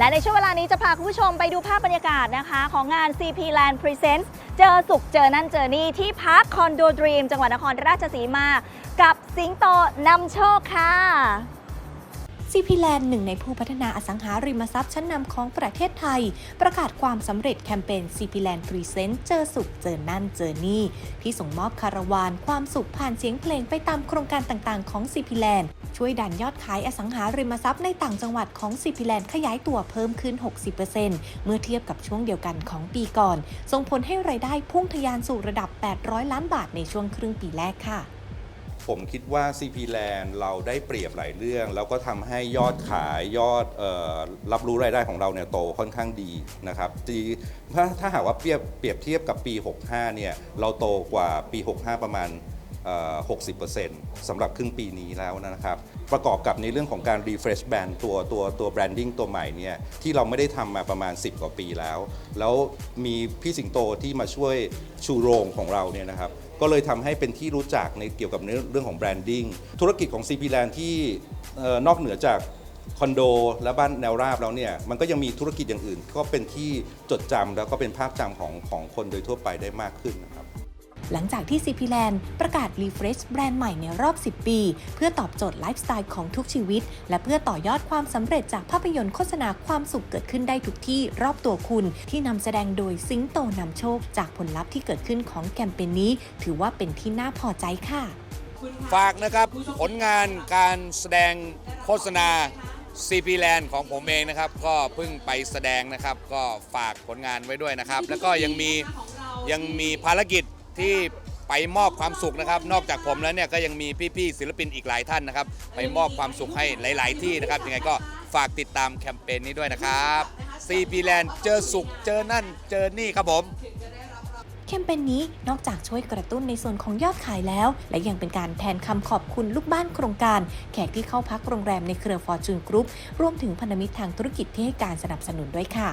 และในช่วงเวลานี้จะพาคุณผู้ชมไปดูภาพบรรยากาศนะคะ ของงาน CP Land Presents เจอสุขเจอนั่นเจอนี่ที่พักคอนโดดรีมจังหวัดนครราชสีมา กับสิงโตนำโชคค่ะ CP Land หนึ่งในผู้พัฒนาอสังหาริมทรัพย์ชั้นนำของประเทศไทย ประกาศความสำเร็จแคมเปญ CP Land Present เจอสุขเจอนั่นเจอนี่ ที่ส่งมอบคาราวานความสุขผ่านเสียงเพลงไปตามโครงการต่างๆของ CP Land ช่วยดันยอดขายอสังหาริมทรัพย์ในต่างจังหวัดของ CP Land ขยายตัวเพิ่มขึ้น 60%เมื่อเทียบกับช่วงเดียวกันของปีก่อน ส่งผลให้รายได้พุ่งทะยานสู่ระดับ 800 ล้านบาทในช่วงครึ่งปีแรกค่ะ ผมคิดว่า CP Land เราได้เปรียบหลายเรื่อง แล้วก็ทำให้ยอดขายยอดเออรับรู้รายได้ของเราเนี่ยโตค่อนข้างดีนะครับจีถ้าถ้าหากว่าเปรียบเปรียบเทียบกับปี 65 เนี่ย เราโตกว่าปี 65 ประมาณ 60%สำหรับครึ่งปีนี้แล้วนะครับ ประกอบกับในเรื่องของการ refresh brand ตัวตัวตัว branding ตัวใหม่เนี่ยที่เราไม่ได้ทำมาประมาณ 10 กว่าปีแล้ว แล้วมีพี่สิงโตที่มาช่วยชูโรงของเราเนี่ยนะครับ ก็เลยทำให้เป็นที่รู้จักในเกี่ยวกับเรื่องของแบรนดิ้งธุรกิจของ CP Land ที่เอ่นอกเหนือจากคอนโดและบ้านแนวราบแล้วเนี่ยมันก็ยังมีธุรกิจอย่างอื่น ก็เป็นที่จดจำแล้วก็เป็นภาพจำของของคนโดยทั่วไปได้มากขึ้นนะครับ หลังจากที่ CP Land ประกาศ refresh แบรนด์ใหม่ในรอบ 10 ปี เพื่อตอบโจทย์ไลฟ์สไตล์ของทุกชีวิต และเพื่อต่อยอดความสำเร็จจากภาพยนตร์โฆษณาความสุขเกิดขึ้นได้ทุกที่รอบตัวคุณ ที่นำแสดงโดยสิงโตนำโชค จากผลลัพธ์ที่เกิดขึ้นของแคมเปญนี้ ถือว่าเป็นที่น่าพอใจค่ะ ฝากนะครับผลงานการแสดงโฆษณา CP Land ของผมเองนะครับ ก็เพิ่งไปแสดงนะครับ ก็ฝากผลงานไว้ด้วยนะครับ แล้วก็ยังมียังมีภารกิจ ที่ไปมอบความสุขนะครับ นอกจากผมแล้วเนี่ยก็ยังมีพี่ๆศิลปินอีกหลายท่านนะครับ ไปมอบความสุขให้หลาย ๆ ที่นะครับยังไงก็ฝากติดตามแคมเปญนี้ด้วยนะครับ CP Land เจอสุขเจอนั่นเจอนี่ครับผมแคมเปญนี้นอกจากช่วยกระตุ้นในส่วนของยอดขายแล้ว และยังเป็นการแทนคำขอบคุณลูกบ้านโครงการ แขกที่เข้าพักโรงแรมในเครือฟอร์จูนกรุ๊ปรวมถึงพันธมิตรทางธุรกิจที่ให้การสนับสนุนด้วยค่ะ